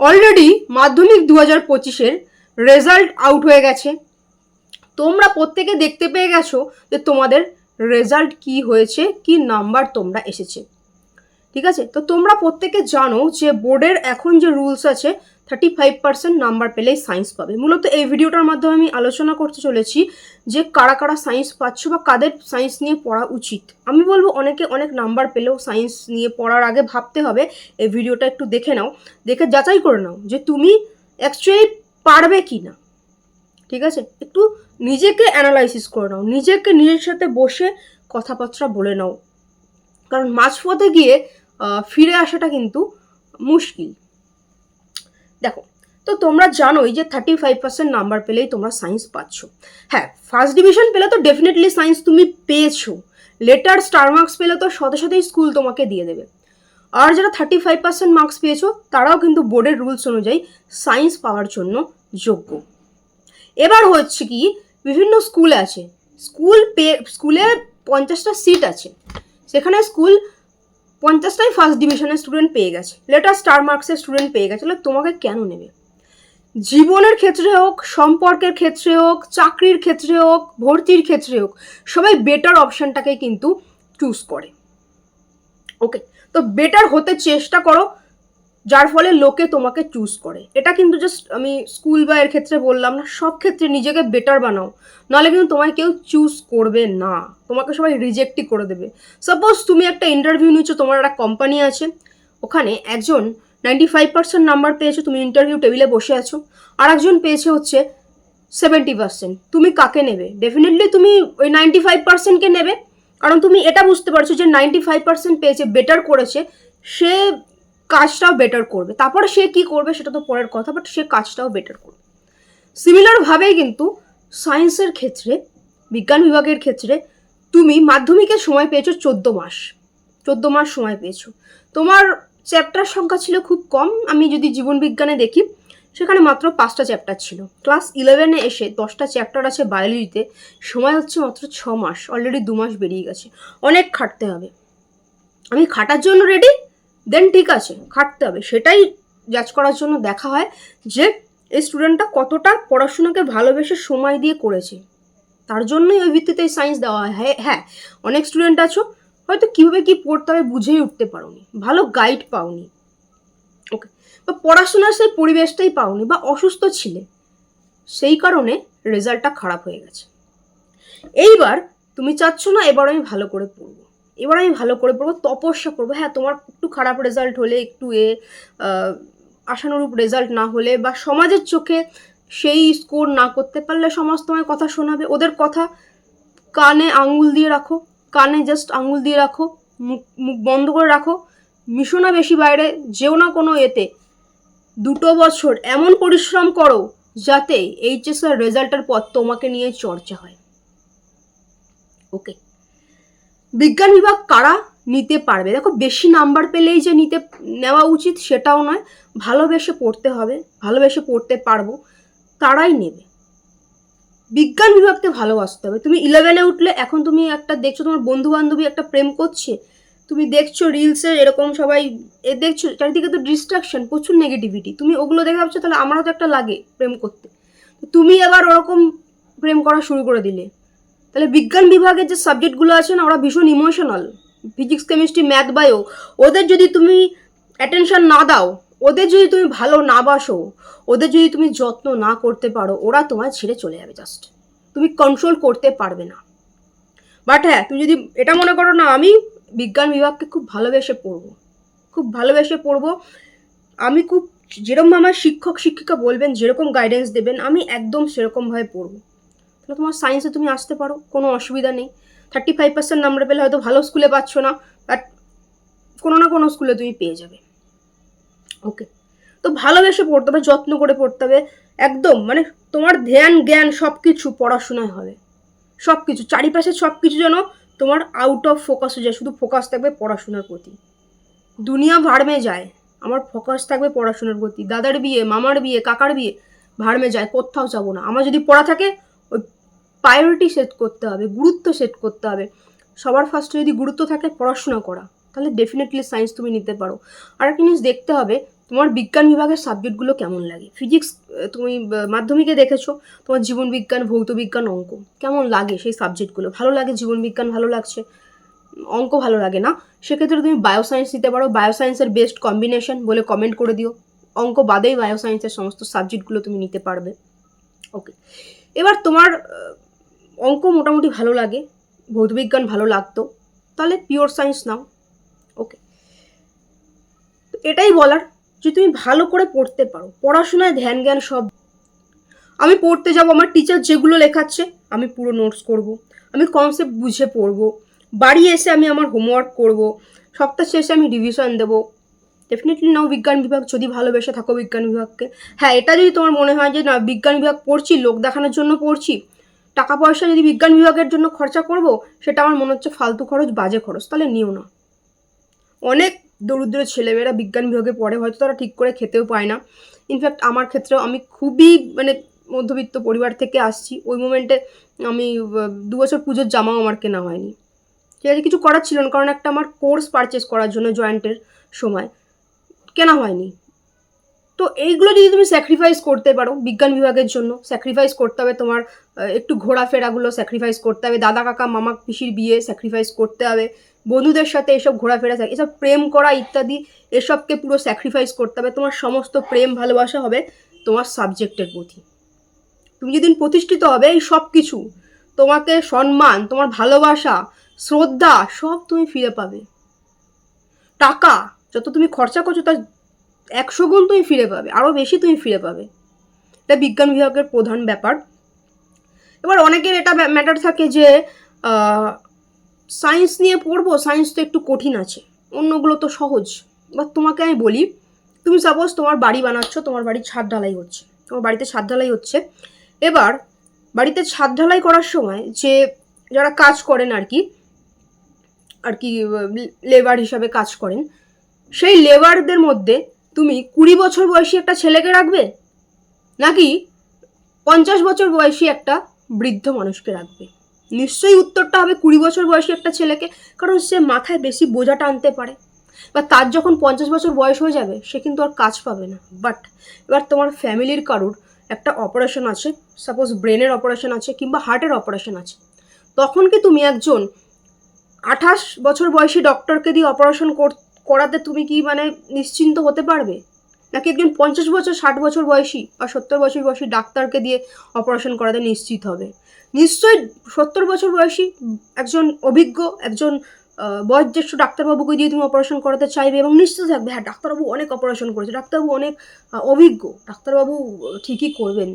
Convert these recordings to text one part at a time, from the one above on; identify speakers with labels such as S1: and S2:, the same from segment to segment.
S1: Already মাধ্যমিক দু হাজার পঁচিশের রেজাল্ট আউট হয়ে গেছে। তোমরা প্রত্যেকে দেখতে পেয়ে গেছো যে তোমাদের রেজাল্ট কি হয়েছে, কি নাম্বার তোমরা এসেছে। ঠিক আছে? তো তোমরা প্রত্যেকে জানো যে বোর্ডের এখন যে রুলস আছে থার্টি ফাইভ পার্সেন্ট নাম্বার পেলেই সায়েন্স পাবে। মূলত এই ভিডিওটার মাধ্যমে আমি আলোচনা করতে চলেছি যে কারা কারা সায়েন্স পাচ্ছ বা কাদের সায়েন্স নিয়ে পড়া উচিত। আমি বলব অনেকে অনেক নাম্বার পেলেও সায়েন্স নিয়ে পড়ার আগে ভাবতে হবে। এই ভিডিওটা একটু দেখে নাও। দেখে যাচাই করে নাও যে তুমি অ্যাকচুয়ালি পারবে কি না ঠিক আছে? একটু নিজেকে অ্যানালাইসিস করে নাও। নিজেকে নিজের সাথে বসে কথাবার্তা বলে নাও। কারণ মাঝপথে গিয়ে ফিরে আসাটা কিন্তু মুশকিল। দেখো, তো তোমরা জানোই যে থার্টি ফাইভ পার্সেন্ট নাম্বার পেলেই তোমরা সায়েন্স পাচ্ছ। হ্যাঁ ফার্স্ট ডিভিশন পেলে তো ডেফিনেটলি সায়েন্স তুমি পেয়েছ। লেটার স্টার মার্কস পেলে তো সাথে সাথেই স্কুল তোমাকে দিয়ে দেবে। আর যারা থার্টি ফাইভ পার্সেন্ট মার্কস পেয়েছ, তারাও কিন্তু বোর্ডের রুলস অনুযায়ী সায়েন্স পাওয়ার জন্য যোগ্য। এবার হচ্ছে কি, বিভিন্ন স্কুল আছে। স্কুল পে স্কুলে পঞ্চাশটা সিট আছে। সেখানে স্কুল পঞ্চাশটাই ফার্স্ট ডিভিশনের স্টুডেন্ট পেয়ে গেছে। লেটার স্টার মার্কসের স্টুডেন্ট পেয়ে গেছে। তাহলে তোমাকে কেন নেবে? জীবনের ক্ষেত্রে হোক, সম্পর্কের ক্ষেত্রে হোক, চাকরির ক্ষেত্রে হোক, ভর্তির ক্ষেত্রে হোক, সবাই বেটার অপশানটাকে কিন্তু চুজ করে। ওকে তো বেটার হতে চেষ্টা করো যার ফলে লোকে তোমাকে চুজ করে। এটা কিন্তু জাস্ট আমি স্কুল বা এর ক্ষেত্রে বললাম না, সব ক্ষেত্রে নিজেকে বেটার বানাও। নাহলে কিন্তু তোমায় কেউ চুজ করবে না। তোমাকে সবাই রিজেক্টই করে দেবে। সাপোজ তুমি একটা ইন্টারভিউ নিচ্ছ তোমার একটা কোম্পানি আছে, ওখানে একজন নাইনটি ফাইভ পার্সেন্ট নাম্বার পেয়েছ, তুমি ইন্টারভিউ টেবিলে বসে আছো আর একজন পেয়েছে হচ্ছে সেভেন্টি পার্সেন্ট তুমি কাকে নেবে? ডেফিনেটলি তুমি ওই নাইনটি ফাইভ পার্সেন্টকে নেবে, কারণ তুমি এটা বুঝতে পারছ যে নাইনটি ফাইভ পার্সেন্ট পেয়েছে বেটার করেছে, সে কাজটাও বেটার করবে। তারপরে সে কি করবে সেটা তো পরের কথা বাট সে কাজটাও বেটার করবে। সিমিলারভাবেই কিন্তু সায়েন্সের ক্ষেত্রে, বিজ্ঞান বিভাগের ক্ষেত্রে তুমি মাধ্যমিকের সময় পেয়েছ চোদ্দ মাস। চোদ্দ মাস সময় পেয়েছ। তোমার চ্যাপ্টার সংখ্যা ছিল খুব কম। আমি যদি জীবন বিজ্ঞানে দেখি, সেখানে মাত্র পাঁচটা চ্যাপ্টার ছিল। ক্লাস ইলেভেনে এসে দশটা চ্যাপ্টার আছে বায়োলজিতে সময় হচ্ছে মাত্র ছ মাস। অলরেডি দু মাস বেরিয়ে গেছে। অনেক খাটতে হবে। আমি খাটার জন্য রেডি দেন ঠিক আছে, খাটতে হবে। সেটাই জাজ করার জন্য দেখা হয় যে এই স্টুডেন্টটা কতটা পড়াশোনাকে ভালোবেসে সময় দিয়ে করেছে। তার জন্যই ওই ভিত্তিতে সায়েন্স দেওয়া হয়। হ্যাঁ হ্যাঁ অনেক স্টুডেন্ট আছো, হয়তো কীভাবে কী পড়তে হবে বুঝেই উঠতে পারোনি। ভালো গাইড পাওনি। ওকে বা পড়াশোনার সেই পরিবেশটাই পাওনি বা অসুস্থ ছিলে। সেই কারণে রেজাল্টটা খারাপ হয়ে গেছে। এইবার তুমি চাচ্ছ না, এবার আমি ভালো করে পড়ব। এবার আমি ভালো করে পড়ব, তপস্যা করব। হ্যাঁ তোমার একটু খারাপ রেজাল্ট হলে একটু এ আশানুরূপ রেজাল্ট না হলে বা সমাজের চোখে সেই স্কোর না করতে পারলে সমাজ তোমায় কথা শোনাবে। ওদের কথা কানে আঙুল দিয়ে রাখো, কানে জাস্ট আঙুল দিয়ে রাখো, মুখ মুখ বন্ধ করে রাখো। মিশো না বেশি বাইরে, যেও না কোনো এতে। দুটো বছর এমন পরিশ্রম করো যাতে এইচএস এর রেজাল্টের পর তোমাকে নিয়ে চর্চা হয়। ওকে বিজ্ঞান বিভাগ কারা নিতে পারবে? দেখো, বেশি নাম্বার পেলেই যে নিতে, নেওয়া উচিত সেটাও নয়। ভালোবেসে পড়তে হবে, ভালোবেসে পড়তে পারব। তারাই নেবে? বিজ্ঞান বিভাগকে ভালোবাসতে হবে। তুমি ইলেভেনে উঠলে, এখন তুমি একটা দেখছ, তোমার বন্ধু বান্ধবী একটা প্রেম করছে। তুমি দেখছ রিলসে এরকম সবাই, এ দেখছ, চারিদিকে তো ডিস্ট্রাকশন প্রচুর নেগেটিভিটি তুমি ওগুলো দেখে ভাবছ, তাহলে আমারও তো একটা লাগে প্রেম করতে। তুমি আবার ওরকম প্রেম করা শুরু করে দিলে। তাহলে বিজ্ঞান বিভাগের যে সাবজেক্টগুলো আছে না, ওরা ভীষণ emotional physics chemistry math bio ওদের যদি তুমি অ্যাটেনশন না দাও, ওদের যদি তুমি ভালো না বাসো, ওদের যদি তুমি যত্ন না করতে পারো, ওরা তোমায় ছেড়ে চলে যাবে জাস্ট তুমি কন্ট্রোল করতে পারবে না। বাট হ্যাঁ তুমি যদি এটা মনে করো না, আমি বিজ্ঞান বিভাগকে খুব ভালোবেসে পড়ব। খুব ভালোবেসে পড়ব। আমি খুব যেরকম আমার শিক্ষক, শিক্ষিকা বলবেন, যেরকম গাইডেন্স দেবেন, আমি একদম সেরকমভাবে পড়ব। তাহলে তোমার সায়েন্সে তুমি আসতে পারো, কোনো অসুবিধা নেই। থার্টি ফাইভ পার্সেন্ট নাম্বার পেলে হয়তো ভালো স্কুলে পাচ্ছ না বাট কোনো না কোনো স্কুলে তুমি পেয়ে যাবে। ওকে তো ভালোবেসে পড়তে হবে, যত্ন করে পড়তে হবে, একদম মানে তোমার ধ্যান, জ্ঞান সব কিছু পড়াশোনায় হবে। সব কিছু চারিপাশে সব কিছু যেন তোমার আউট অফ ফোকাস হয়ে যায়, শুধু ফোকাস থাকবে পড়াশোনার প্রতি। দুনিয়া ভাড়মে যায়, আমার ফোকাস থাকবে পড়াশোনার প্রতি। দাদার বিয়ে, মামার বিয়ে, কাকার বিয়ে ভাড়মে যায়, কোথাও যাব না। আমার যদি পড়া থাকে প্রায়োরিটি সেট করতে হবে, গুরুত্ব সেট করতে হবে। সবার ফার্স্টে যদি গুরুত্ব থাকে, পড়াশোনা করা। তাহলে ডেফিনেটলি সায়েন্স তুমি নিতে পারো। আর একটা জিনিস দেখতে হবে, তোমার বিজ্ঞান বিভাগের সাবজেক্টগুলো কেমন লাগে? ফিজিক্স তুমি মাধ্যমিকে দেখেছ, তোমার জীবন বিজ্ঞান ভৌত বিজ্ঞান অঙ্ক। কেমন লাগে সেই সাবজেক্টগুলো ভালো লাগে জীবন বিজ্ঞান ভালো লাগছে? অঙ্ক ভালো লাগে না? সেক্ষেত্রে তুমি বায়োসায়েন্স নিতে পারো। বায়োসায়েন্সের বেস্ট কম্বিনেশন বলে কমেন্ট করে দিও। অঙ্ক বাদেই বায়োসায়েন্সের সমস্ত সাবজেক্টগুলো তুমি নিতে পারবে। ওকে এবার তোমার অঙ্ক মোটামুটি ভালো লাগে, ভৌতবিজ্ঞান ভালো লাগতো। তাহলে পিওর সায়েন্স নাও। ওকে এটাই বলার যে তুমি ভালো করে পড়তে পারো। পড়াশোনায় ধ্যান জ্ঞান সব। আমি পড়তে যাব, আমার টিচার যেগুলো লেখাচ্ছে, আমি পুরো নোটস করব। আমি কনসেপ্ট বুঝে পড়ব। বাড়ি এসে আমি আমার হোমওয়ার্ক করব। সপ্তাহ শেষে আমি রিভিশন দেবো। ডেফিনেটলি নাও বিজ্ঞান বিভাগ, যদি ভালোবেসে থাকো বিজ্ঞান বিভাগকে। হ্যাঁ এটা যদি তোমার মনে হয় যে, না, বিজ্ঞান বিভাগ পড়ছি, লোক দেখানোর জন্য পড়ছি টাকা পয়সা যদি বিজ্ঞান বিভাগের জন্য খরচা করব, সেটা আমার মনে হচ্ছে ফালতু খরচ, বাজে খরচ, তাহলে নিও না। অনেক দরিদ্র ছেলেমেয়েরা বিজ্ঞান বিভাগে পড়ে, হয়তো তারা ঠিক করে খেতেও পায় না। ইনফ্যাক্ট আমার ক্ষেত্রেও আমি খুবই মানে মধ্যবিত্ত পরিবার থেকে আসছি। ওই মোমেন্টে আমি দু বছর পুজোর জামাও আমার কেনা হয়নি। ঠিক আছে, কিছু করার ছিল না, কারণ একটা আমার কোর্স পারচেস করার জন্য জয়েন্টের সময়। কেনা হয়নি। তো এইগুলো যদি তুমি স্যাক্রিফাইস করতে পারো, বিজ্ঞান বিভাগের জন্য স্যাক্রিফাইস করতে হবে তোমার একটু ঘোরাফেরাগুলো স্যাক্রিফাইস করতে হবে, দাদা, কাকা, মামা, পিসির বিয়ে স্যাক্রিফাইস করতে হবে, বন্ধুদের সাথে এসব ঘোরাফেরা থাকে এসব প্রেম করা ইত্যাদি, এসবকে পুরো স্যাক্রিফাইস করতে হবে, তোমার সমস্ত প্রেম ভালোবাসা হবে তোমার সাবজেক্টের প্রতি। তুমি যেদিন প্রতিষ্ঠিত হবে এই সব কিছু তোমাকে সম্মান, তোমার ভালোবাসা, শ্রদ্ধা সব তুমি ফিরে পাবে। টাকা, যত তুমি খরচা করছ, তার একশো গুণ তুমি ফিরে পাবে আরও বেশি তুমি ফিরে পাবে। এটা বিজ্ঞান বিভাগের প্রধান ব্যাপার। এবার অনেকের এটা ম্যাটার থাকে যে সায়েন্স নিয়ে পড়ব সায়েন্স তো একটু কঠিন আছে, অন্যগুলো তো সহজ। বা তোমাকে আমি বলি, তুমি সাপোজ তোমার বাড়ি বানাচ্ছ, তোমার বাড়ির ছাদ ঢালাই হচ্ছে, তোমার বাড়িতে ছাদ ঢালাই হচ্ছে। এবার বাড়িতে ছাদ ঢালাই করার সময় যে, যারা কাজ করেন আর কি আর কি, লেবার হিসাবে কাজ করেন, সেই লেবারদের মধ্যে তুমি কুড়ি বছর বয়সী একটা ছেলেকে রাখবে? নাকি পঞ্চাশ বছর বয়সী একটা বৃদ্ধ মানুষকে রাখবে? নিশ্চয়ই উত্তরটা হবে কুড়ি বছর বয়সী একটা ছেলেকে, কারণ সে মাথায় বেশি বোঝা টানতে পারে। বা তার যখন পঞ্চাশ বছর বয়স হয়ে যাবে, সে কিন্তু আর কাজ পাবে না। বাট এবার তোমার ফ্যামিলির কারুর একটা অপারেশন আছে সাপোজ ব্রেনের অপারেশন আছে কিংবা হার্টের অপারেশন আছে। তখন কি তুমি একজন আঠাশ বছর বয়সী ডক্টরকে দিয়ে অপারেশন করাতে তুমি কি মানে নিশ্চিন্ত হতে পারবে? নাকি একজন পঞ্চাশ বছর, ষাট বছর বয়সী বা সত্তর বছর বয়সী ডাক্তারকে দিয়ে অপারেশন করাতে নিশ্চিত হবে? নিশ্চয়ই সত্তর বছর বয়সী একজন অভিজ্ঞ, একজন বয়োজ্যেষ্ঠ ডাক্তারবাবুকে দিয়ে তুমি অপারেশন করাতে চাইবে এবং নিশ্চিত থাকবে হ্যাঁ ডাক্তারবাবু অনেক অপারেশন করেছে, ডাক্তারবাবু অনেক অভিজ্ঞ, ডাক্তারবাবু ঠিকই করবেন।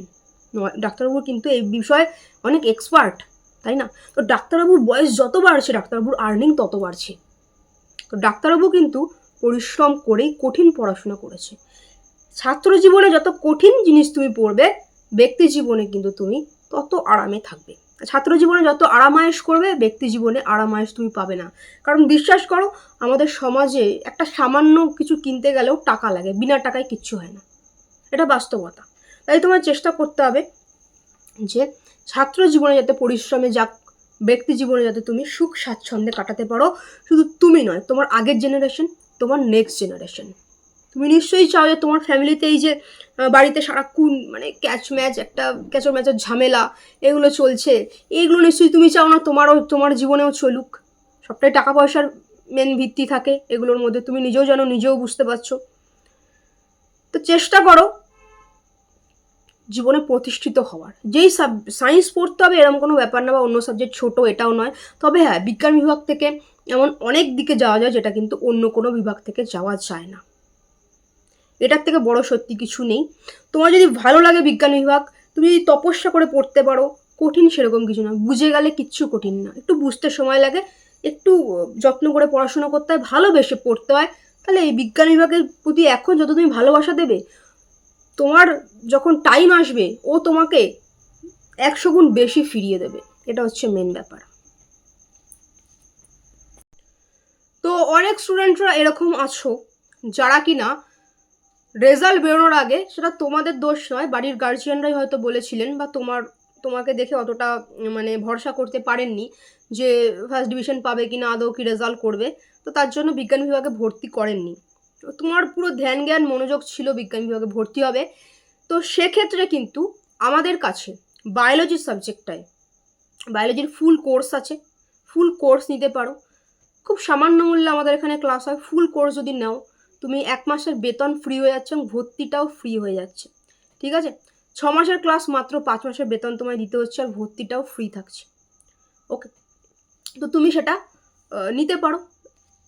S1: ডাক্তারবাবু কিন্তু এই বিষয়ে অনেক এক্সপার্ট তাই না? তো ডাক্তারবাবুর বয়স যত বাড়ছে, ডাক্তারবাবুর আর্নিং তত বাড়ছে। তো ডাক্তারবাবু কিন্তু পরিশ্রম করেই কঠিন পড়াশোনা করেছে। ছাত্র জীবনে যত কঠিন জিনিস তুমি পড়বে, ব্যক্তি জীবনে কিন্তু তুমি তত আরামে থাকবে। ছাত্র জীবনে যত আরামায়েশ করবে, ব্যক্তি জীবনে আরামায়েশ তুমি পাবে না। কারণ বিশ্বাস করো, আমাদের সমাজে একটা সামান্য কিছু কিনতে গেলেও টাকা লাগে, বিনা টাকায় কিচ্ছু হয় না। এটা বাস্তবতা। তাই তোমার চেষ্টা করতে হবে যে, ছাত্র জীবনে যাতে পরিশ্রমে যাক ব্যক্তি জীবনে যাতে তুমি সুখ স্বাচ্ছন্দ্যে কাটাতে পারো, শুধু তুমি নয়, তোমার আগের জেনারেশন তোমার নেক্সট জেনারেশন তুমি নিশ্চয়ই চাও যে তোমার ফ্যামিলিতে এই যে বাড়িতে সারাক্ষণ মানে ক্যাচ ম্যাচ একটা ক্যাচর ম্যাচের ঝামেলা, এগুলো চলছে এইগুলো নিশ্চয়ই তুমি চাও না তোমারও, তোমার জীবনেও চলুক। সবটাই টাকা পয়সার মেন ভিত্তি থাকে, এগুলোর মধ্যে তুমি নিজেও জানো, নিজেও বুঝতে পারছ। তো চেষ্টা করো জীবনে প্রতিষ্ঠিত হওয়ার। যেই সাব সায়েন্স পড়তে হবে এরকম কোনো ব্যাপার না বা অন্য সাবজেক্ট ছোট, এটাও নয়। তবে হ্যাঁ বিজ্ঞান বিভাগ থেকে এমন অনেক দিকে যাওয়া যায় যেটা কিন্তু অন্য কোনো বিভাগ থেকে যাওয়া যায় না। এটার থেকে বড় সত্যি কিছু নেই। তোমার যদি ভালো লাগে বিজ্ঞান বিভাগ, তুমি যদি তপস্যা করে পড়তে পারো, কঠিন সেরকম কিছু না। বুঝে গেলে কিচ্ছু কঠিন না। একটু বুঝতে সময় লাগে, একটু যত্ন করে পড়াশোনা করতে হয়, ভালোবেসে পড়তে হয়, তাহলে এই বিজ্ঞান বিভাগের প্রতি এখন যত তুমি ভালোবাসা দেবে তোমার যখন টাইম আসবে, ও তোমাকে একশো গুণ বেশি ফিরিয়ে দেবে। এটা হচ্ছে মেন ব্যাপার। তো অনেক স্টুডেন্টরা এরকম আছো, যারা কিনা রেজাল্ট বেরোনোর আগে সেটা তোমাদের দোষ নয়, বাড়ির গার্জিয়ানরাই হয়তো বলেছিলেন বা তোমার, তোমাকে দেখে অতটা মানে ভরসা করতে পারেননি যে ফার্স্ট ডিভিশন পাবে কি না আদৌ কি রেজাল্ট করবে। তো তার জন্য বিজ্ঞান বিভাগে ভর্তি করেননি। তোমার পুরো ধ্যান জ্ঞান মনোযোগ ছিল বিজ্ঞান বিভাগে ভর্তি হবে। তো সেক্ষেত্রে কিন্তু আমাদের কাছে বায়োলজির সাবজেক্টটায় বায়োলজির ফুল কোর্স আছে। ফুল কোর্স নিতে পারো। খুব সামান্য মূল্যে আমাদের এখানে ক্লাস হয়। ফুল কোর্স যদি নাও, তুমি এক মাসের বেতন ফ্রি হয়ে যাচ্ছে এবং ভর্তিটাও ফ্রি হয়ে যাচ্ছে। ঠিক আছে? ছ মাসের ক্লাস মাত্র পাঁচ মাসের বেতন তোমায় দিতে হচ্ছে আর ভর্তিটাও ফ্রি থাকছে। ওকে তো তুমি সেটা নিতে পারো।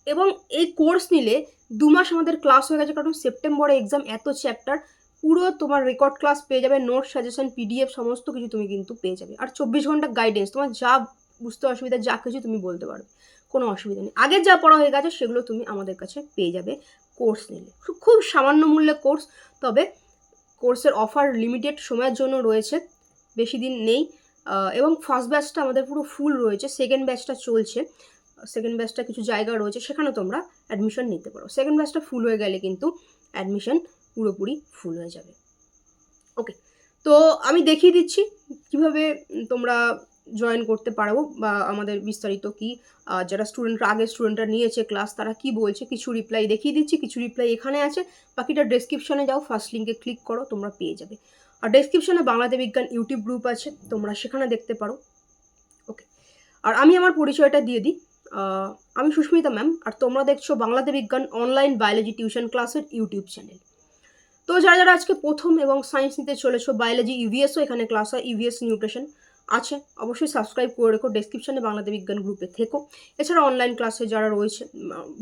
S1: এবং এই কোর্স নিলে দু মাস আমাদের ক্লাস হয়ে গেছে, কারণ সেপ্টেম্বরে এক্সাম এত চ্যাপ্টার পুরো তোমার রেকর্ড ক্লাস পেয়ে যাবে নোট সাজেশন পিডিএফ সমস্ত কিছু তুমি কিন্তু পেয়ে যাবে। আর চব্বিশ ঘণ্টা গাইডেন্স তোমার যা বুঝতে অসুবিধা, যা কিছু তুমি বলতে পারবে, কোনো অসুবিধা নেই। আগের যা পড়া হয়ে গেছে, সেগুলো তুমি আমাদের কাছে পেয়ে যাবে কোর্স নিলে। খুব- সামান্য মূল্যে কোর্স তবে কোর্সের অফার লিমিটেড সময়ের জন্য রয়েছে, বেশি দিন নেই। এবং ফার্স্ট ব্যাচটা আমাদের পুরো ফুল রয়েছে সেকেন্ড ব্যাচটা চলছে। সেকেন্ড ব্যাচটা কিছু জায়গা রয়েছে, সেখানে তোমরা অ্যাডমিশন নিতে পারো। সেকেন্ড ব্যাচটা ফুল হয়ে গেলে কিন্তু অ্যাডমিশন পুরোপুরি ফুল হয়ে যাবে। ওকে তো আমি দেখিয়ে দিচ্ছি কীভাবে তোমরা জয়েন করতে পারো বা আমাদের বিস্তারিত কি যারা স্টুডেন্টরা আগে স্টুডেন্টরা নিয়েছে ক্লাস তারা কি বলছে, কিছু রিপ্লাই দেখিয়ে দিচ্ছি, কিছু রিপ্লাই এখানে আছে, বাকিটা ডেসক্রিপশনে যাও ফার্স্ট লিঙ্কে ক্লিক করো, তোমরা পেয়ে যাবে। আর ডেসক্রিপশনে বাংলাদেশ বিজ্ঞান ইউটিউব গ্রুপ আছে, তোমরা সেখানে দেখতে পারো। ওকে আর আমি আমার পরিচয়টা দিয়ে দিই। আমি সুস্মিতা ম্যাম, আর তোমরা দেখছ বাংলাদেশ বিজ্ঞান অনলাইন বায়োলজি টিউশন ক্লাসের ইউটিউব চ্যানেল। তো যারা যারা আজকে প্রথম এবং সায়েন্স নিতে চলেছো, বায়োলজি ইভিএসও এখানে ক্লাস হয় ইভিএস নিউট্রিশন আছে, অবশ্যই সাবস্ক্রাইব করে রেখো, ডেসক্রিপশনে বাংলাদেশ বিজ্ঞান গ্রুপে থেকো। এছাড়া অনলাইন ক্লাসে যারা রয়েছে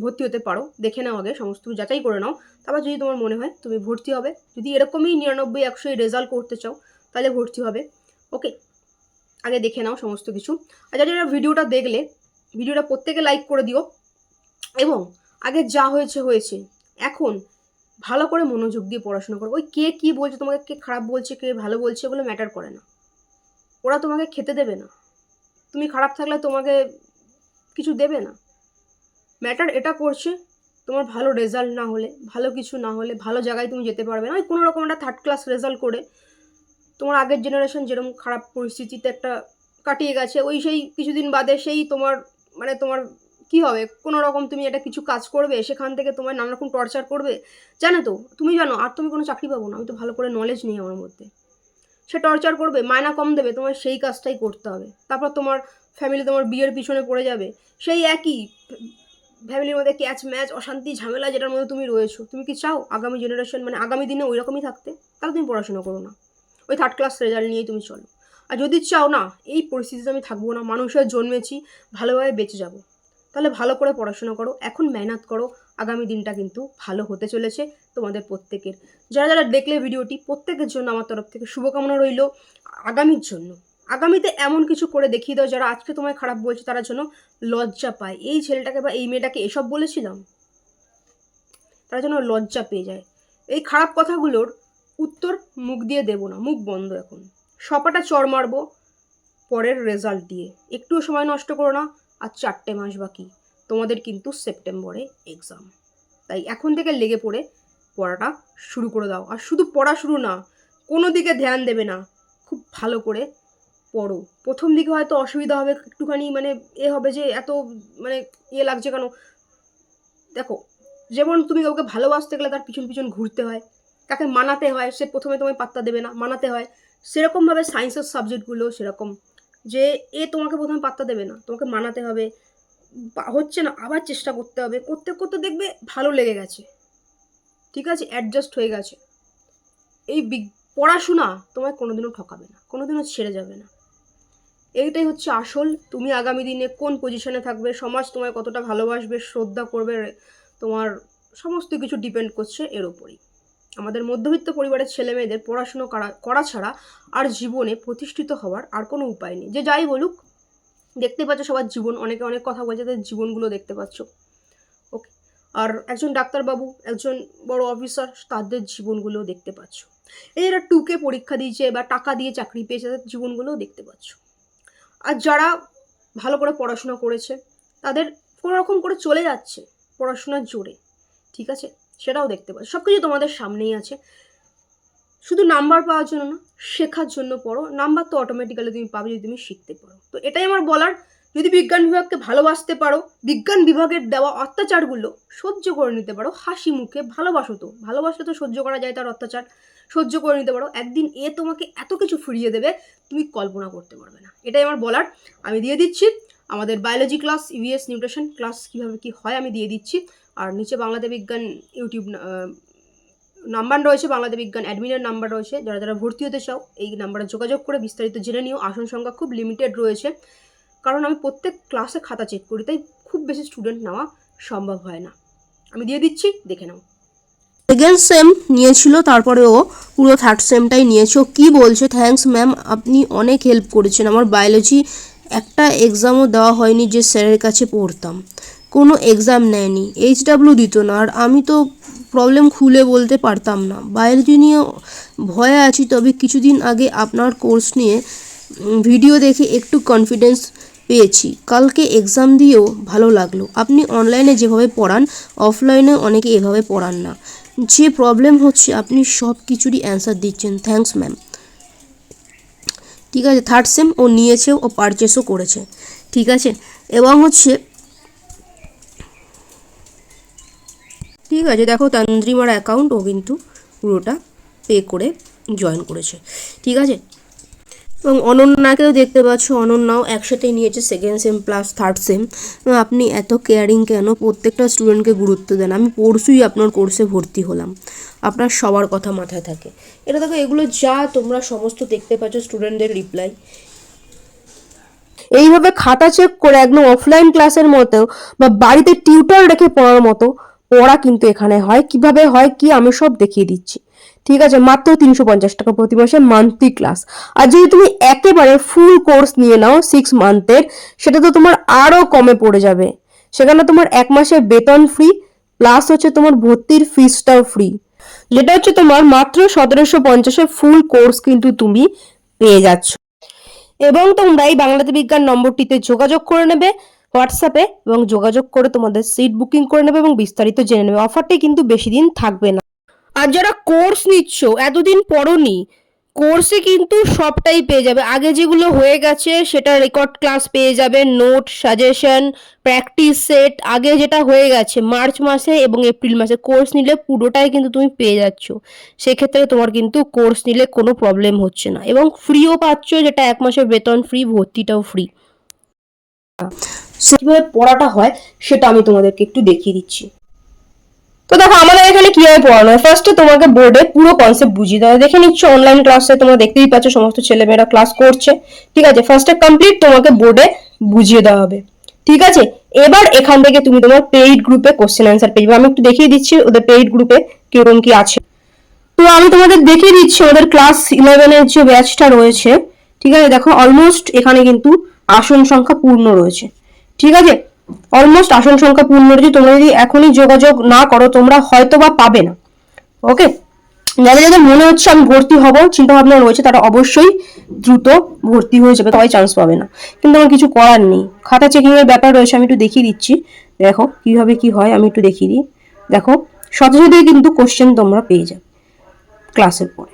S1: ভর্তি হতে পারো, দেখে নাও আগে, সমস্ত যাচাই করে নাও। তারপর যদি তোমার মনে হয় তুমি ভর্তি হবে, যদি এরকমই নিরানব্বই, একশো রেজাল্ট করতে চাও, তাহলে ভর্তি হবে। ওকে, আগে দেখে নাও সমস্ত কিছু। আর যারা যারা ভিডিওটা দেখলে ভিডিওটা প্রত্যেকে লাইক করে দিও। এবং আগে যা হয়েছে হয়েছে। এখন ভালো করে মনোযোগ দিয়ে পড়াশোনা করো। ওই কে কী বলছে, তোমাকে কে খারাপ বলছে, কে ভালো বলছে এগুলো ম্যাটার করে না। ওরা তোমাকে খেতে দেবে না। তুমি খারাপ থাকলে তোমাকে কিছু দেবে না। ম্যাটার এটা করছে, তোমার ভালো রেজাল্ট না হলে, ভালো কিছু না হলে, ভালো জায়গায় তুমি যেতে পারবে না। ওই কোনো রকম একটা থার্ড ক্লাস রেজাল্ট করে তোমার আগের জেনারেশন যেরকম খারাপ পরিস্থিতিতে একটা কাটিয়ে গেছে, ওই সেই কিছুদিন বাদে সেই তোমার মানে তোমার কি হবে? কোনো রকম তুমি একটা কিছু কাজ করবে, সেখান থেকে তোমার নানা রকম টর্চার করবে। জানো তো? তুমি জানো, আর তুমি কোনো চাকরি পাবো না। আমি তো ভালো করে নলেজ নেই আমার মধ্যে। সে টর্চার করবে, মায়না কম দেবে, তোমার সেই কাজটাই করতে হবে। তারপর তোমার ফ্যামিলি তোমার বিয়ের পিছনে পড়ে যাবে। সেই একই ফ্যামিলির মধ্যে ক্যাচ ম্যাচ অশান্তি, ঝামেলা যেটার মধ্যে তুমি রয়েছো। তুমি কি চাও আগামী জেনারেশন মানে আগামী দিনে ওই রকমই থাকতে? তাহলে তুমি পড়াশোনা করো না। ওই থার্ড ক্লাস রেজাল্ট নিয়েই তুমি চলো। আর যদি চাও না, এই পরিস্থিতিতে আমি থাকব না মানুষের জন্মেছি, ভালোভাবে বেঁচে যাব। তাহলে ভালো করে পড়াশোনা করো, এখন মেহনত করো, আগামী দিনটা কিন্তু ভালো হতে চলেছে তোমাদের প্রত্যেকের। যারা যারা দেখলে ভিডিওটি, প্রত্যেকের জন্য আমার তরফ থেকে শুভকামনা রইল। আগামীর জন্য, আগামীতে এমন কিছু করে দেখিয়ে দাও যারা আজকে তোমায় খারাপ বলছে, তারা যেন লজ্জা পায়। এই ছেলেটাকে বা এই মেয়েটাকে এসব বলেছিলাম? তারা যেন লজ্জা পেয়ে যায়। এই খারাপ কথাগুলোর উত্তর মুখ দিয়ে দেবো না, মুখ বন্ধ এখন। সপাটা চড় মারবো, পরের রেজাল্ট দিয়ে। একটুও সময় নষ্ট করো না, আর চারটে মাস বাকি। তোমাদের কিন্তু সেপ্টেম্বরে এক্সাম তাই এখন থেকে লেগে পড়ে পড়াটা শুরু করে দাও। আর শুধু পড়া শুরু না, কোনো দিকে ধ্যান দেবে না। খুব ভালো করে পড়ো। প্রথম দিকে হয়তো অসুবিধা হবে, একটুখানি মানে এ হবে যে এত মানে ইয়ে লাগছে কেন? দেখো, যেমন তুমি কাউকে ভালোবাসতে গেলে তার পিছন পিছন ঘুরতে হয়। তাকে মানাতে হয়, সে প্রথমে তোমায় পাত্তা দেবে না, মানাতে হয়। সেরকমভাবে সায়েন্সের সাবজেক্টগুলো সেরকম, যে এ তোমাকে প্রথমে পাত্তা দেবে না, তোমাকে মানাতে হবে হচ্ছে না, আবার চেষ্টা করতে হবে, করতে করতে দেখবে ভালো লেগে গেছে, ঠিক আছে অ্যাডজাস্ট হয়ে গেছে। এই পড়াশোনা তোমায় কোনোদিনও ঠকাবে না, কোনোদিনও ছেড়ে যাবে না। এইটাই হচ্ছে আসল, তুমি আগামী দিনে কোন পজিশনে থাকবে, সমাজ তোমায় কতটা ভালোবাসবে, শ্রদ্ধা করবে, তোমার সমস্ত কিছু ডিপেন্ড করছে এর ওপরই আমাদের মধ্যবিত্ত পরিবারের ছেলে মেয়েদের পড়াশুনো করা করা ছাড়া আর জীবনে প্রতিষ্ঠিত হওয়ার আর কোনো উপায় নেই। যে যাই বলুক, দেখতে পাচ্ছ সবার জীবন, অনেকে অনেক কথা বলছে, তাদের জীবনগুলো দেখতে পাচ্ছ। ওকে আর একজন ডাক্তারবাবু, একজন বড় অফিসার তাদের জীবনগুলো দেখতে পাচ্ছ। এই যারা টুকে পরীক্ষা দিয়েছে বা টাকা দিয়ে চাকরি পেয়েছে, তাদের জীবনগুলোও দেখতে পাচ্ছ। আর যারা ভালো করে পড়াশোনা করেছে, তাদের কোনো রকম করে চলে যাচ্ছে পড়াশোনার জোরে। ঠিক আছে? সেটাও দেখতে পাচ্ছ সব কিছু তোমাদের সামনেই আছে। শুধু নাম্বার পাওয়ার জন্য না, শেখার জন্য পড়ো। নাম্বার তো অটোমেটিক্যালি তুমি পাবে যদি তুমি শিখতে পারো। তো এটাই আমার বলার। যদি বিজ্ঞান বিভাগকে ভালোবাসতে পারো, বিজ্ঞান বিভাগের দেওয়া অত্যাচারগুলো সহ্য করে নিতে পারো। হাসি মুখে ভালোবাসো তো। ভালোবাসলে তো সহ্য করা যায় তার অত্যাচার। সহ্য করে নিতে পারো। একদিন এ তোমাকে এত কিছু ফিরিয়ে দেবে, তুমি কল্পনা করতে পারবে না। এটাই আমার বলার। আমি দিয়ে দিচ্ছি। আমাদের biology class EVS nutrition class কীভাবে কী হয় আমি দিয়ে দিচ্ছি। আর নিচে বাংলাতে বিজ্ঞান ইউটিউব নাম্বার রয়েছে বাংলাতে বিজ্ঞান অ্যাডমিনের নাম্বার রয়েছে। যারা যারা ভর্তি হতে চাও, এই নাম্বারে যোগাযোগ করে বিস্তারিত জেনে নিও। আসন সংখ্যা খুব লিমিটেড রয়েছে। কারণ আমি প্রত্যেক ক্লাসে খাতা চেক করি, তাই খুব বেশি স্টুডেন্ট নেওয়া সম্ভব হয় না। আমি দিয়ে দিচ্ছি, দেখে নাও।
S2: সেকেন্ড সেম নিয়েছিল, তারপরে ও পুরো থার্ড সেমটাই নিয়েছে। ও কী বলছে? থ্যাঙ্কস ম্যাম আপনি অনেক হেল্প করেছেন। আমার বায়োলজি একটা এক্সামও দেওয়া হয়নি যে স্যারের কাছে পড়তাম। কোনো এক্সাম নেয়নি এইচ ডাব্লিউ দিত না। আর আমি তো প্রবলেম খুলে বলতে পারতাম না। বায়োলজি নিয়ে ভয়ে আছি, তবে কিছুদিন আগে আপনার কোর্স নিয়ে ভিডিও দেখে একটু কনফিডেন্স পেয়েছি। কালকে এক্সাম দিয়েও ভালো লাগল। আপনি অনলাইনে যেভাবে পড়ান অফলাইনে অনেকে এভাবে পড়ান না। যে প্রবলেম হচ্ছে, আপনি সব কিছুরই অ্যান্সার দিচ্ছেন। থ্যাঙ্কস ম্যাম ঠিক আছে থার্ড সেম ও নিয়েছে ও পারচেসও করেছে। ঠিক আছে? এবং হচ্ছে ঠিক আছে, দেখো তান্দ্রিমার অ্যাকাউন্ট ও কিন্তু পুরোটা পে করে জয়েন করেছে, ঠিক আছে? এবং অনন্যাকেও দেখতে পাচ্ছ, অনন্যাও একসাথেই নিয়েছে second sem plus third sem আপনি এত কেয়ারিং কেন? প্রত্যেকটা স্টুডেন্টকে গুরুত্ব দেন। আমি পরশুই আপনার কোর্সে ভর্তি হলাম। আপনার সবার কথা মাথায় থাকে। এটা দেখো, এগুলো যা তোমরা সমস্ত দেখতে পাচ্ছ স্টুডেন্টদের রিপ্লাই এইভাবে খাতা চেক করে একদম অফলাইন ক্লাসের মতো বা বাড়িতে টিউটর রেখে পড়ার মতো পড়া কিন্তু এখানে হয়। কীভাবে হয় কি আমি সব দেখিয়ে দিচ্ছি। ঠিক আছে, মাত্র তিনশো পঞ্চাশ টাকা প্রতি মাসে মান্থলি ক্লাস আর যদি তুমি একেবারে ফুল কোর্স নিয়ে নাও সিক্স মান্থের সেটা তো তোমার আরও কমে পড়ে যাবে। সেখানে তোমার এক মাসের বেতন ফ্রি প্লাস হচ্ছে তোমার ভর্তির ফিসটাও ফ্রি যেটা হচ্ছে তোমার মাত্র সতেরোশো পঞ্চাশের ফুল কোর্স কিন্তু তুমি পেয়ে যাচ্ছ। এবং তোমরা এই বাংলাতে বিজ্ঞান নম্বরটিতে যোগাযোগ করে নেবে। হোয়াটসঅ্যাপে এবং যোগাযোগ করে তোমাদের সিট বুকিং করে নেবে এবং বিস্তারিত জেনে নেবে। অফারটি কিন্তু বেশি দিন থাকবে না। আর যারা কোর্স নিচ্ছ, এতদিন পড়নি কোর্সে কিন্তু সবটাই পেয়ে যাবে। আগে যেগুলো হয়ে গেছে, সেটা রেকর্ড ক্লাস পেয়ে যাবে নোট সাজেশন প্র্যাকটিস সেট আগে যেটা হয়ে গেছে মার্চ মাসে এবং এপ্রিল মাসে কোর্স নিলে পুরোটাই কিন্তু তুমি পেয়ে যাচ্ছ। সেক্ষেত্রে তোমার কিন্তু কোর্স নিলে কোনো প্রবলেম হচ্ছে না। এবং ফ্রিও পাচ্ছ, যেটা এক মাসের বেতন ফ্রি ভর্তিটাও ফ্রি কীভাবে পড়াটা হয় সেটা আমি তোমাদেরকে একটু দেখিয়ে দিচ্ছি। তো দেখো, আমাদের এখানে কীভাবে পড়ানো হয়? ফার্স্টে তোমাকে বোর্ডে পুরো কনসেপ্ট বুঝিয়ে দেওয়া দেখে নিচ্ছ অনলাইন ক্লাসে তোমরা দেখতেই পাচ্ছ, সমস্ত ছেলেমেয়েরা ক্লাস করছে। ঠিক আছে? ফার্স্টে কমপ্লিট তোমাকে বোর্ডে বুঝিয়ে দেওয়া হবে। ঠিক আছে? এবার এখান থেকে তুমি তোমার পেইড গ্রুপে কোশ্চেন অ্যান্সার পেয়ে যাবে। আমি একটু দেখিয়ে দিচ্ছি ওদের পেইড গ্রুপে কীরকম কি আছে। তো আমি তোমাদের দেখিয়ে দিচ্ছি, ওদের ক্লাস ইলেভেনের যে ব্যাচটা রয়েছে। ঠিক আছে? দেখো অলমোস্ট এখানে কিন্তু আসন সংখ্যা পূর্ণ রয়েছে। ঠিক আছে? অলমোস্ট আসন সংখ্যা পূর্ণ রয়েছে তোমরা যদি এখনই যোগাযোগ না করো, তোমরা হয়তো বা পাবে না। ওকে যাদের যাদের মনে হচ্ছে আমি ভর্তি হব চিন্তা ভাবনা রয়েছে, তারা অবশ্যই দ্রুত ভর্তি হয়ে যাবে সবাই চান্স পাবে না। কিন্তু আমার কিছু করার নেই। খাতা চেকিং এর ব্যাপার রয়েছে, আমি একটু দেখিয়ে দিচ্ছি। দেখো, কীভাবে কি হয়, আমি একটু দেখিয়ে দিই। দেখো সাথে সাথে কিন্তু কোশ্চেন তোমরা পেয়ে যাবে ক্লাসের পরে।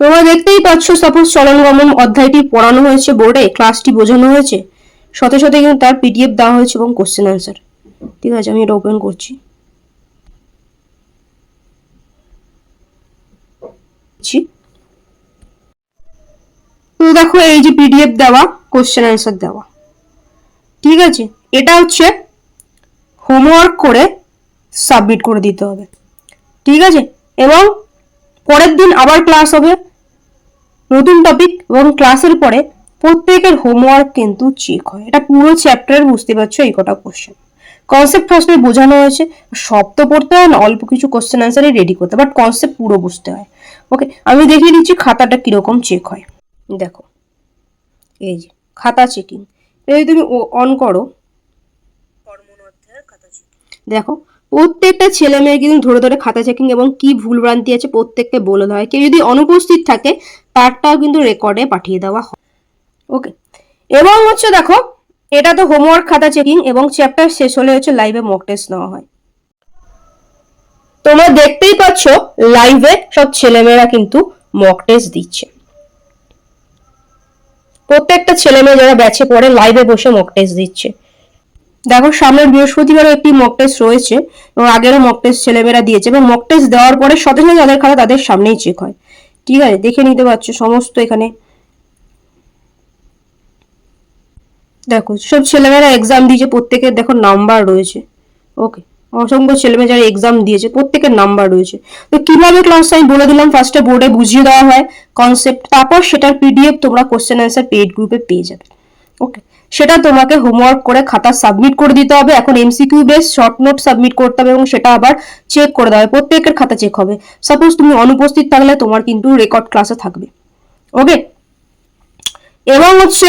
S2: তোমরা দেখতেই পাচ্ছ সাপোজ চলন গমন অধ্যায়টি পড়ানো হয়েছে বোর্ডে ক্লাসটি বোঝানো হয়েছে। সাথে সাথে কিন্তু তার পিডিএফ দেওয়া হয়েছে এবং কোশ্চেন অ্যান্সার ঠিক আছে, আমি এটা ওপেন করছি। দেখো, এই যে পিডিএফ দেওয়া কোশ্চেন অ্যান্সার দেওয়া। ঠিক আছে, এটা হচ্ছে হোমওয়ার্ক করে সাবমিট করে দিতে হবে। ঠিক আছে, এবং পরের দিন আবার ক্লাস হবে। নতুন টপিক এবং ক্লাসের পরে প্রত্যেকের হোমওয়ার্ক কিন্তু চেক হয়। এটা পুরো চ্যাপ্টারের বুঝতে পারছ এই কটা কোশ্চেন কনসেপ্ট ফার্স্টে বোঝানো হয়েছে, সব তো পড়তে হয় না, অল্প কিছু কোশ্চেন অ্যান্সারই রেডি করতে বাট কনসেপ্ট পুরো বুঝতে হয়। ওকে আমি দেখিয়ে দিচ্ছি খাতাটা কীরকম চেক হয়। দেখো, এই যে, খাতা চেকিং যদি তুমি অন করো। দেখো, প্রত্যেকটা ছেলে মেয়ে কিন্তু ধরে ধরে খাতা চেকিং এবং কি ভুলভ্রান্তি আছে প্রত্যেককে বলে দেওয়া হয়। কেউ যদি অনুপস্থিত থাকে, তারটাও কিন্তু রেকর্ডে পাঠিয়ে দেওয়া হয়। ওকে এবং হচ্ছে দেখো, এটা তো হোমওয়ার্ক খাতা চেকিং এবং চ্যাপ্টার শেষ হলে হচ্ছে লাইভে মক টেস্ট নেওয়া হয়। তোমরা দেখতেই পাচ্ছ লাইভে সব ছেলেমেয়েরা কিন্তু মক টেস্ট দিচ্ছে। প্রত্যেকটা ছেলে মেয়ে যারা ব্যাচে পড়ে লাইভে বসে মক টেস্ট দিচ্ছে। দেখো, সামনের বৃহস্পতিবারও একটি মক টেস্ট রয়েছে এবং আগেরও মক টেস্ট ছেলেমেয়েরা দিয়েছে এবং মক টেস্ট দেওয়ার পরে সাথে তাদের খাতা তাদের সামনেই চেক হয়। ঠিক আছে, দেখে নিতে পারছ, সমস্ত এখানে দেখো, সব ছেলেমেয়েরা এক্সাম দিয়েছে, প্রত্যেকের দেখো নাম্বার রয়েছে। ওকে অসংখ্য ছেলেমেয়ে যারা এক্সাম দিয়েছে, প্রত্যেকের নাম্বার রয়েছে। তো কীভাবে ক্লাস আমি বলে দিলাম ফার্স্টে বোর্ডে বুঝিয়ে দেওয়া হয় কনসেপ্ট তারপর সেটার পিডিএফ তোমরা কোশ্চেন অ্যান্সার পেড গ্রুপে পেয়ে যাবে। ওকে সেটা তোমাকে হোমওয়ার্ক করে খাতা সাবমিট করে দিতে হবে, এখন MCQ base short note submit করতে হবে এবং সেটা আবার চেক করে দেওয়া হবে, প্রত্যেকের খাতা চেক হবে। সাপোজ তুমি অনুপস্থিত থাকলে তোমার কিন্তু রেকর্ড ক্লাসে থাকবে। ওকে এবং হচ্ছে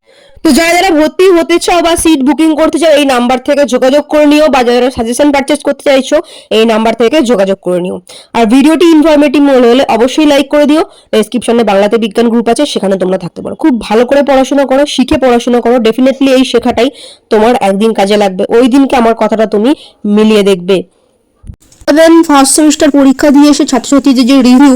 S2: তো যারা যারা ভর্তি হতে চাও বা সিট বুকিং করতে চাও, এই নাম্বার থেকে যোগাযোগ করে নিও বা যারা সাজেশন পারচেস করতে চাইছো, এই নাম্বার থেকে যোগাযোগ করে নিও। আর ভিডিওটি ইনফরমেটিভ মনে হলে অবশ্যই লাইক করে দিও। ডেসক্রিপশনে বাংলাতে বিজ্ঞান গ্রুপ আছে, সেখানে তোমরা থাকতে পারো। খুব ভালো করে পড়াশোনা করো, শিখে পড়াশোনা করো। ডেফিনেটলি এই শেখাটাই তোমার একদিন কাজে লাগবে। ওই দিনকে আমার কথাটা তুমি মিলিয়ে দেখবে। দেন ফার্স্ট সেমিস্টার পরীক্ষা দিয়ে এসে ছাত্রছাত্রীদের যে রিভিউ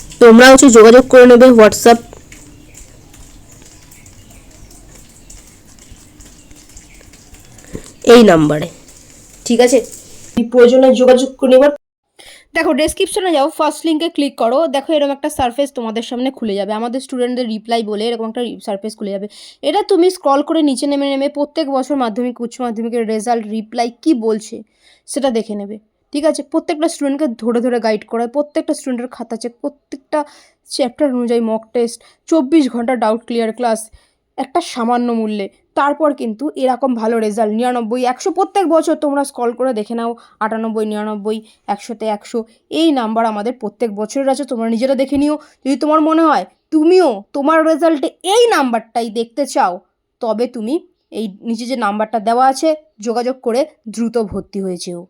S2: তোমরা হচ্ছে যোগাযোগ করে নেবে হোয়াটসঅ্যাপ। এই নাম্বারে। ঠিক আছে? প্রয়োজনে যোগাযোগ করে নেবার।
S1: দেখো ডেসক্রিপশনে যাও ফার্স্ট লিঙ্কে ক্লিক করো। দেখো, এরকম একটা সার্ফেস তোমাদের সামনে খুলে যাবে। আমাদের স্টুডেন্টদের রিপ্লাই বলে এরকম একটা সার্ফেস খুলে যাবে। এটা তুমি স্ক্রল করে নিচে নেমে নেমে প্রত্যেক বছর মাধ্যমিক, উচ্চ মাধ্যমিকের রেজাল্ট রিপ্লাই কি বলছে, সেটা দেখে নেবে। ঠিক আছে? প্রত্যেকটা স্টুডেন্টকে ধরে ধরে গাইড করা প্রত্যেকটা স্টুডেন্টের খাতা চেক প্রত্যেকটা চ্যাপ্টার অনুযায়ী মক টেস্ট চব্বিশ ঘণ্টা ডাউট ক্লিয়ার ক্লাস একটা সামান্য মূল্যে। তারপর কিন্তু এরকম ভালো রেজাল্ট নিরানব্বই, একশো প্রত্যেক বছর তোমরা স্কল করে দেখে নাও, আটানব্বই, নিরানব্বই, একশোতে একশো। এই নাম্বার আমাদের প্রত্যেক বছরের আছে, তোমরা নিজেরা দেখে নিও। যদি তোমার মনে হয় তুমিও তোমার রেজাল্টে এই নাম্বারটাই দেখতে চাও, তবে তুমি এই নিচে যে নাম্বারটা দেওয়া আছে, যোগাযোগ করে দ্রুত ভর্তি হয়ে যেও।